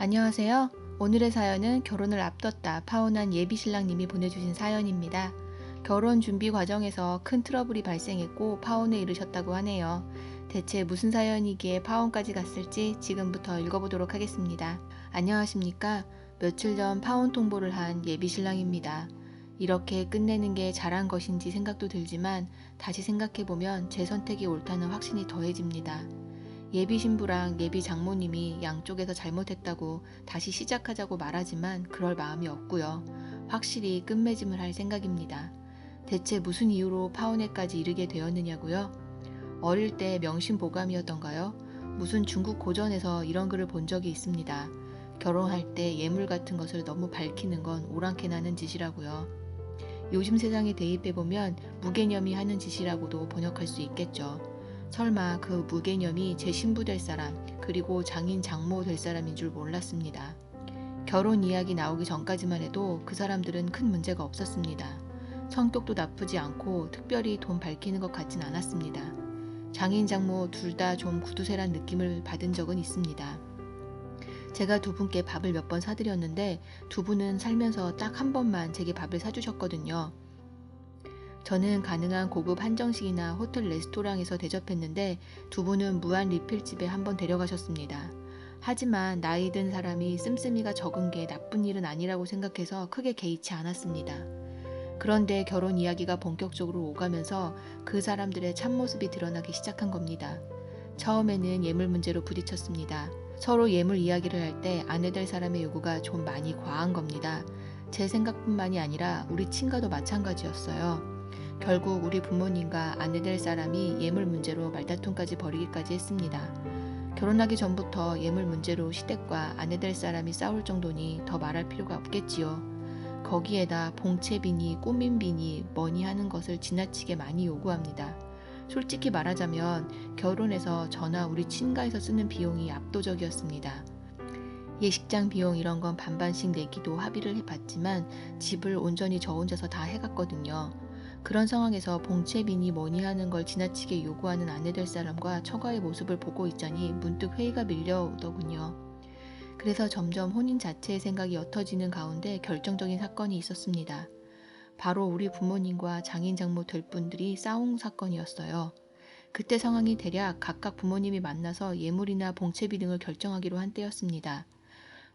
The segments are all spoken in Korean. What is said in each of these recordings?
안녕하세요. 오늘의 사연은 결혼을 앞뒀다 파혼한 예비 신랑님이 보내주신 사연입니다. 결혼 준비 과정에서 큰 트러블이 발생했고 파혼에 이르셨다고 하네요. 대체 무슨 사연이기에 파혼까지 갔을지 지금부터 읽어보도록 하겠습니다. 안녕하십니까. 며칠 전 파혼 통보를 한 예비 신랑입니다. 이렇게 끝내는 게 잘한 것인지 생각도 들지만 다시 생각해보면 제 선택이 옳다는 확신이 더해집니다. 예비 신부랑 예비 장모님이 양쪽에서 잘못했다고 다시 시작하자고 말하지만 그럴 마음이 없고요. 확실히 끝맺음을 할 생각입니다. 대체 무슨 이유로 파혼에까지 이르게 되었느냐고요? 어릴 때 명심보감이었던가요? 무슨 중국 고전에서 이런 글을 본 적이 있습니다. 결혼할 때 예물 같은 것을 너무 밝히는 건 오랑캐 나는 짓이라고요. 요즘 세상에 대입해보면 무개념이 하는 짓이라고도 번역할 수 있겠죠. 설마 그 무개념이 제 신부 될 사람 그리고 장인 장모 될 사람인 줄 몰랐습니다. 결혼 이야기 나오기 전까지만 해도 그 사람들은 큰 문제가 없었습니다. 성격도 나쁘지 않고 특별히 돈 밝히는 것 같진 않았습니다. 장인 장모 둘 다 좀 구두쇠란 느낌을 받은 적은 있습니다. 제가 두 분께 밥을 몇 번 사드렸는데 두 분은 살면서 딱 한 번만 제게 밥을 사주셨거든요. 저는 가능한 고급 한정식이나 호텔 레스토랑에서 대접했는데 두 분은 무한 리필집에 한번 데려가셨습니다. 하지만 나이 든 사람이 씀씀이가 적은 게 나쁜 일은 아니라고 생각해서 크게 개의치 않았습니다. 그런데 결혼 이야기가 본격적으로 오가면서 그 사람들의 참모습이 드러나기 시작한 겁니다. 처음에는 예물 문제로 부딪혔습니다. 서로 예물 이야기를 할 때 아내 될 사람의 요구가 좀 많이 과한 겁니다. 제 생각뿐만이 아니라 우리 친가도 마찬가지였어요. 결국 우리 부모님과 아내 될 사람이 예물 문제로 말다툼까지 벌이기까지 했습니다. 결혼하기 전부터 예물 문제로 시댁과 아내 될 사람이 싸울 정도니 더 말할 필요가 없겠지요. 거기에다 봉채비니 꾸민비니 뭐니 하는 것을 지나치게 많이 요구합니다. 솔직히 말하자면 결혼해서 저나 우리 친가에서 쓰는 비용이 압도적이었습니다. 예식장 비용 이런 건 반반씩 내기도 합의를 해봤지만 집을 온전히 저 혼자서 다 해갔거든요. 그런 상황에서 봉채비니 뭐니 하는 걸 지나치게 요구하는 아내 될 사람과 처가의 모습을 보고 있자니 문득 회의가 밀려오더군요. 그래서 점점 혼인 자체의 생각이 옅어지는 가운데 결정적인 사건이 있었습니다. 바로 우리 부모님과 장인 장모 될 분들이 싸움 사건이었어요. 그때 상황이 대략 각각 부모님이 만나서 예물이나 봉채비 등을 결정하기로 한 때였습니다.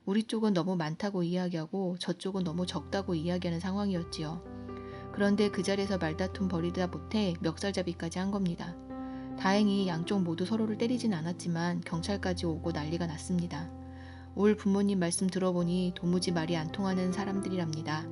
우리 쪽은 너무 많다고 이야기하고 저쪽은 너무 적다고 이야기하는 상황이었지요. 그런데 그 자리에서 말다툼 벌이다 못해 멱살잡이까지 한 겁니다. 다행히 양쪽 모두 서로를 때리진 않았지만 경찰까지 오고 난리가 났습니다. 올 부모님 말씀 들어보니 도무지 말이 안 통하는 사람들이랍니다.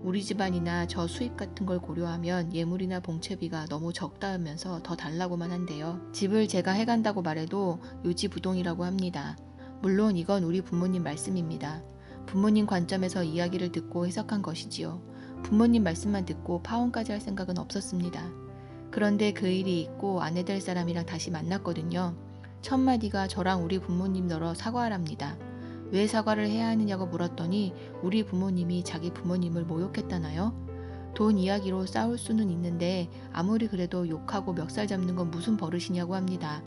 우리 집안이나 저 수입 같은 걸 고려하면 예물이나 봉채비가 너무 적다 하면서 더 달라고만 한데요. 집을 제가 해간다고 말해도 요지부동이라고 합니다. 물론 이건 우리 부모님 말씀입니다. 부모님 관점에서 이야기를 듣고 해석한 것이지요. 부모님 말씀만 듣고 파혼까지 할 생각은 없었습니다. 그런데 그 일이 있고 아내 될 사람이랑 다시 만났거든요. 첫 마디가 저랑 우리 부모님 너러 사과하랍니다. 왜 사과를 해야 하느냐고 물었더니 우리 부모님이 자기 부모님을 모욕했다나요? 돈 이야기로 싸울 수는 있는데 아무리 그래도 욕하고 멱살 잡는 건 무슨 버릇이냐고 합니다.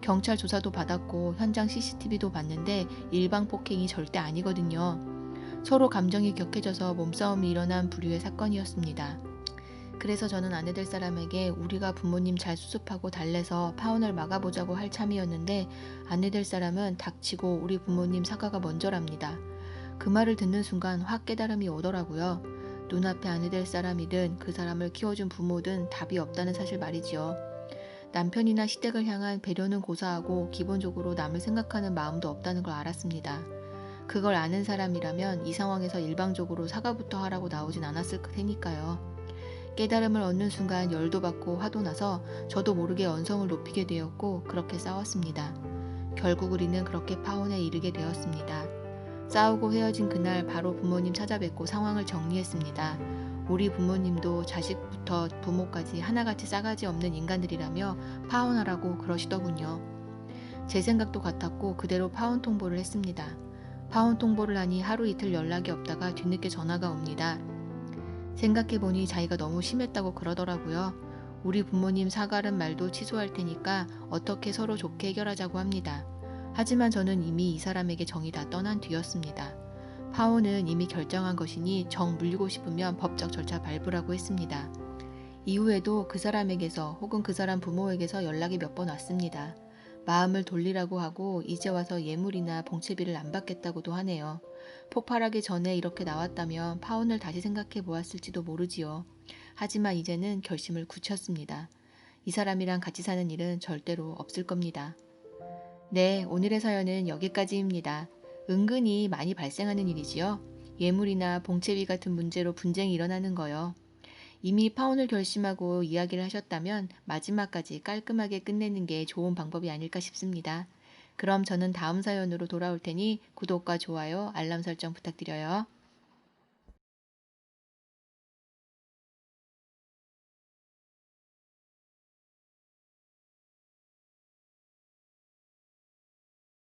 경찰 조사도 받았고 현장 CCTV도 봤는데 일방 폭행이 절대 아니거든요. 서로 감정이 격해져서 몸싸움이 일어난 부류의 사건이었습니다. 그래서 저는 아내 될 사람에게 우리가 부모님 잘 수습하고 달래서 파혼을 막아보자고 할 참이었는데 아내 될 사람은 닥치고 우리 부모님 사과가 먼저랍니다. 그 말을 듣는 순간 확 깨달음이 오더라고요. 눈앞에 아내 될 사람이든 그 사람을 키워준 부모든 답이 없다는 사실 말이지요. 남편이나 시댁을 향한 배려는 고사하고 기본적으로 남을 생각하는 마음도 없다는 걸 알았습니다. 그걸 아는 사람이라면 이 상황에서 일방적으로 사과부터 하라고 나오진 않았을 테니까요. 깨달음을 얻는 순간 열도 받고 화도 나서 저도 모르게 언성을 높이게 되었고 그렇게 싸웠습니다. 결국 우리는 그렇게 파혼에 이르게 되었습니다. 싸우고 헤어진 그날 바로 부모님 찾아뵙고 상황을 정리했습니다. 우리 부모님도 자식부터 부모까지 하나같이 싸가지 없는 인간들이라며 파혼하라고 그러시더군요. 제 생각도 같았고 그대로 파혼 통보를 했습니다. 파혼 통보를 하니 하루 이틀 연락이 없다가 뒤늦게 전화가 옵니다. 생각해보니 자기가 너무 심했다고 그러더라고요. 우리 부모님 사과는 말도 취소할 테니까 어떻게 서로 좋게 해결하자고 합니다. 하지만 저는 이미 이 사람에게 정이 다 떠난 뒤였습니다. 파오는 이미 결정한 것이니 정 물리고 싶으면 법적 절차 밟으라고 했습니다. 이후에도 그 사람에게서 혹은 그 사람 부모에게서 연락이 몇 번 왔습니다. 마음을 돌리라고 하고 이제 와서 예물이나 봉채비를 안 받겠다고도 하네요. 폭발하기 전에 이렇게 나왔다면 파혼을 다시 생각해 보았을지도 모르지요. 하지만 이제는 결심을 굳혔습니다. 이 사람이랑 같이 사는 일은 절대로 없을 겁니다. 네, 오늘의 사연은 여기까지입니다. 은근히 많이 발생하는 일이지요. 예물이나 봉채비 같은 문제로 분쟁이 일어나는 거요. 이미 파혼을 결심하고 이야기를 하셨다면 마지막까지 깔끔하게 끝내는 게 좋은 방법이 아닐까 싶습니다. 그럼 저는 다음 사연으로 돌아올 테니 구독과 좋아요, 알람 설정 부탁드려요.